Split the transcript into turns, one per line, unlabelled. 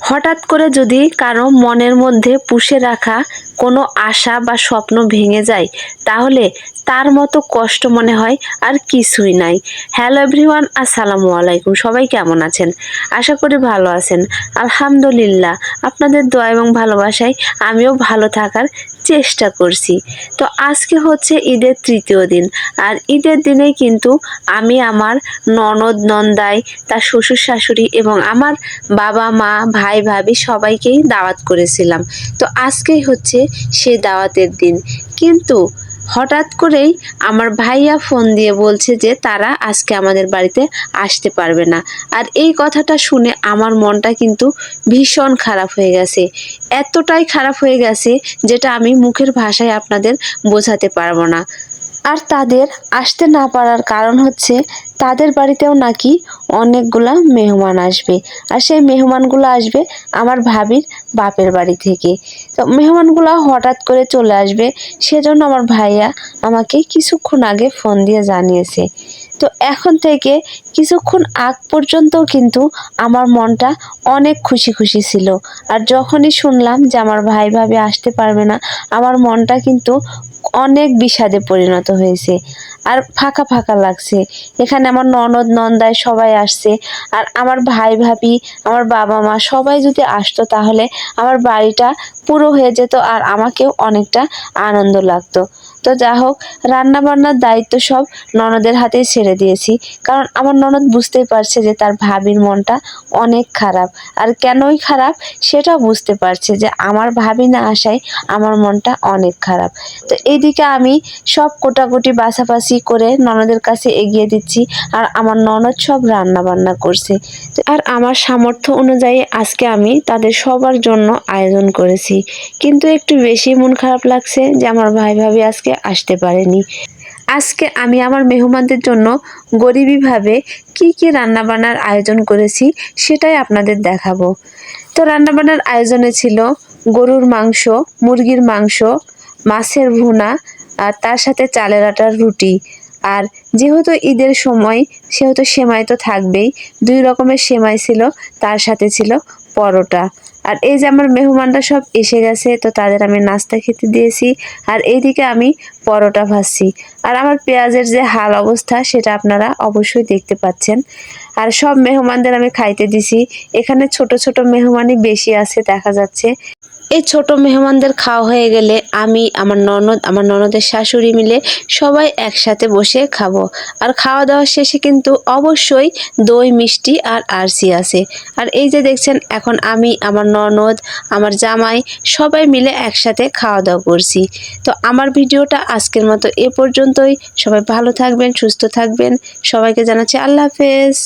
হঠাৎ করে যদি কারও মনের মধ্যে পুষে রাখা কোনো আশা বা স্বপ্ন ভেঙে যায়, তাহলে তার মতো কষ্ট মনে হয় আর কিছুই নাই। হ্যালো এভরিওয়ান, আসসালামু আলাইকুম। সবাই কেমন আছেন? আশা করি ভালো আছেন। আলহামদুলিল্লাহ, আপনাদের দোয়া এবং ভালোবাসায় আমিও ভালো থাকার চেষ্টা করছি। তো আজকে হচ্ছে ঈদের তৃতীয় দিন, আর ঈদের দিনে কিন্তু আমি আমার ননদ, নন্দাই, তার শ্বশুর, শাশুড়ি এবং আমার বাবা, মা, ভাই, ভাবি সবাইকেই দাওয়াত করেছিলাম। তো আজকেই হচ্ছে সেই দাওয়াতের দিন। কিন্তু হঠাৎ করেই আমার ভাইয়া ফোন দিয়ে বলছে যে তারা আজকে আমাদের বাড়িতে আসতে পারবে না। আর এই কথাটা শুনে আমার মনটা কিন্তু ভীষণ খারাপ হয়ে গেছে। এতটাই খারাপ হয়ে গেছে যেটা আমি মুখের ভাষায় আপনাদের বোঝাতে পারব না। আর তাদের আসতে না পারার কারণ হচ্ছে তাদের বাড়িতেও নাকি অনেকগুলা মেহমান আসবে। আর সেই মেহমানগুলো আসবে আমার ভাবির বাপের বাড়ি থেকে। তো মেহমানগুলো হঠাৎ করে চলে আসবে সেজন্য আমার ভাইয়া আমাকে কিছুক্ষণ আগে ফোন দিয়ে জানিয়েছে। তো এখন থেকে কিছুক্ষণ আগ পর্যন্ত কিন্তু আমার মনটা অনেক খুশি খুশি ছিল। আর যখনই শুনলাম যে আমার ভাই ভাবি আসতে পারবে না, আমার মনটা কিন্তু অনেক বিষাদে পরিণত হয়েছে। আর ফাঁকা ফাঁকা লাগছে। এখানে আমার ননদ নন্দায় সবাই আসছে। আর আমার ভাই ভাবি, আমার বাবা মা সবাই যদি আসতো তাহলে আমার বাড়িটা পুরো হয়ে যেত আর আমাকেও অনেকটা আনন্দ লাগতো। তো যা হোক রান্না বান্নার দায়িত্ব সব ননদের হাতেই ছেড়ে দিয়েছি। কারণ আমার ননদ বুঝতেই পারছে যে তার ভাবির মনটা অনেক খারাপ। আর কেনই খারাপ সেটাও বুঝতে পারছে যে আমার ভাবি না আসায় আমার মনটা অনেক খারাপ। তো এইদিকে আমি সব কোটাকুটি বাছাবাছি করে ননদের কাছে এগিয়ে দিচ্ছি আর আমার ননদ সব রান্না বান্না করছে। আর আমার সামর্থ্য অনুযায়ী আজকে আমি তাদের সবার জন্য আয়োজন করেছি। কিন্তু একটু বেশি মন খারাপ লাগছে যে আমার ভাই ভাবি আজকে আসতে পারেনি। আজকে আমি আমার মেহমানদের জন্য গরিবীভাবে কি কি রান্নাবান্নার আয়োজন করেছি সেটাই আপনাদের দেখাবো। তো রান্নাবান্নার আয়োজনে ছিল গরুর মাংস, মুরগির মাংস, মাছের ভুনা, আর তার সাথে চালের আটার রুটি। আর যেহেতু ঈদের সময়, সেহেতু সেমাই তো থাকবেই, দুই রকমের সেমাই ছিল, তার সাথে ছিল পরোটা। আর এই যে আমার মেহমানরা সব এসে গেছে, তো তাদের আমি নাস্তা খেতে দিয়েছি। আর এইদিকে আমি পরোটা ভাজছি। আর আমার পেঁয়াজের যে হাল অবস্থা, সেটা আপনারা অবশ্যই দেখতে পাচ্ছেন। আর সব মেহমানদের আমি খাইতে দিছি। এখানে ছোট ছোট মেহমানই বেশি আছে, দেখা যাচ্ছে। এই ছোট মেহমানদের খাওয়া হয়ে গেলে আমি, আমার ননদ, আমার ননদের শাশুড়ি মিলে সবাই একসাথে বসে খাব। আর খাওয়া দাওয়া শেষে কিন্তু অবশ্যই দই, মিষ্টি আর আরসি আছে। আর এই যে দেখছেন, এখন আমি, আমার ননদ, আমার জামাই সবাই মিলে একসাথে খাওয়া দাওয়া করছি। তো আমার ভিডিওটা আজকের মতো এ পর্যন্তই। সবাই ভালো থাকবেন, সুস্থ থাকবেন। সবাইকে জানাচ্ছি আল্লাহ হাফেজ।